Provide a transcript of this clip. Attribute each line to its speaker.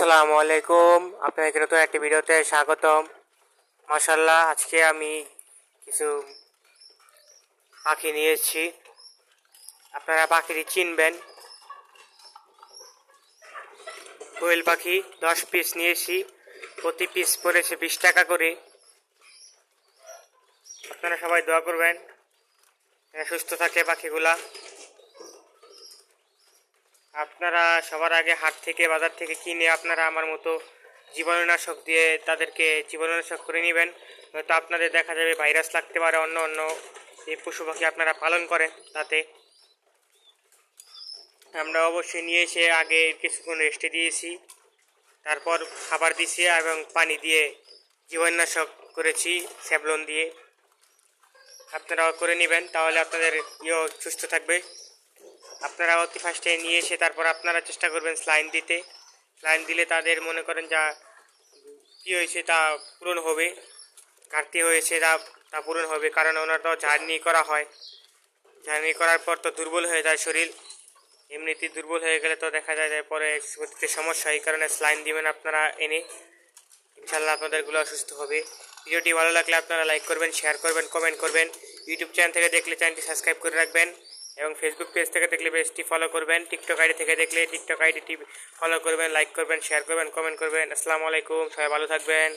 Speaker 1: আসসালামু আলাইকুম। আপনাদেরকে নতুন একটি ভিডিওতে স্বাগতম। মাসাল্লাহ আজকে আমি কিছু পাখি নিয়েছি। আপনারা পাখিটি চিনবেন। কোয়েল পাখি, দশ পিস নিয়েছি। প্রতি পিস পড়েছে বিশ টাকা করে। আপনারা সবাই দোয়া করবেন। সুস্থ থাকে পাখিগুলা। আপনারা সবার আগে হাট থেকে, বাজার থেকে কিনে আপনারা আমার মতো জীবাণুনাশক দিয়ে তাদেরকে জীবাণুনাশক করে নেবেন। নয়তো আপনাদের দেখা যাবে ভাইরাস লাগতে পারে, অন্য অন্য যে পশু পাখি আপনারা পালন করেন তাতে। আমরা অবশ্যই নিয়ে এসে আগে কিছুক্ষণ রেস্টে দিয়েছি। তারপর খাবার দিয়েছি এবং পানি দিয়ে জীবাণুনাশক করেছি স্যাবলন দিয়ে। আপনারা করে নেবেন, তাহলে আপনাদের ইয়ে সুস্থ থাকবে। আপনারা অতি ফার্স্টে নিয়ে এসে তারপর আপনারা চেষ্টা করবেন স্লাইন দিতে। স্লাইন দিলে তাদের মনে করেন যা কী হয়েছে তা পূরণ হবে। ঘাটতি হয়েছে তা তা পূরণ হবে কারণ ওনার তো জার্নি করা হয়। জার্নি করার পর তো দুর্বল হয়ে যায় শরীর। এমনিতে দুর্বল হয়ে গেলে তো দেখা যায় যে পরে শরীরে সমস্যা এই কারণে স্লাইন দিবেন আপনারা এনে। ইনশাল্লাহ আপনাদেরগুলো অসুস্থ হবে। ভিডিওটি ভালো লাগলে আপনারা লাইক করবেন শেয়ার করবেন কমেন্ট করবেন। ইউটিউব চ্যানেল থেকে দেখলে চ্যানেলটি সাবস্ক্রাইব করে রাখবেন। এবং ফেসবুক পেজ থেকে দেখলে পেজটি ফলো করবেন টিকটক আইডি থেকে দেখলে টিকটক আইডিটি ফলো করবেন লাইক করবেন শেয়ার করবেন কমেন্ট করবেন। আসসালামু আলাইকুম, সবাই ভালো থাকবেন।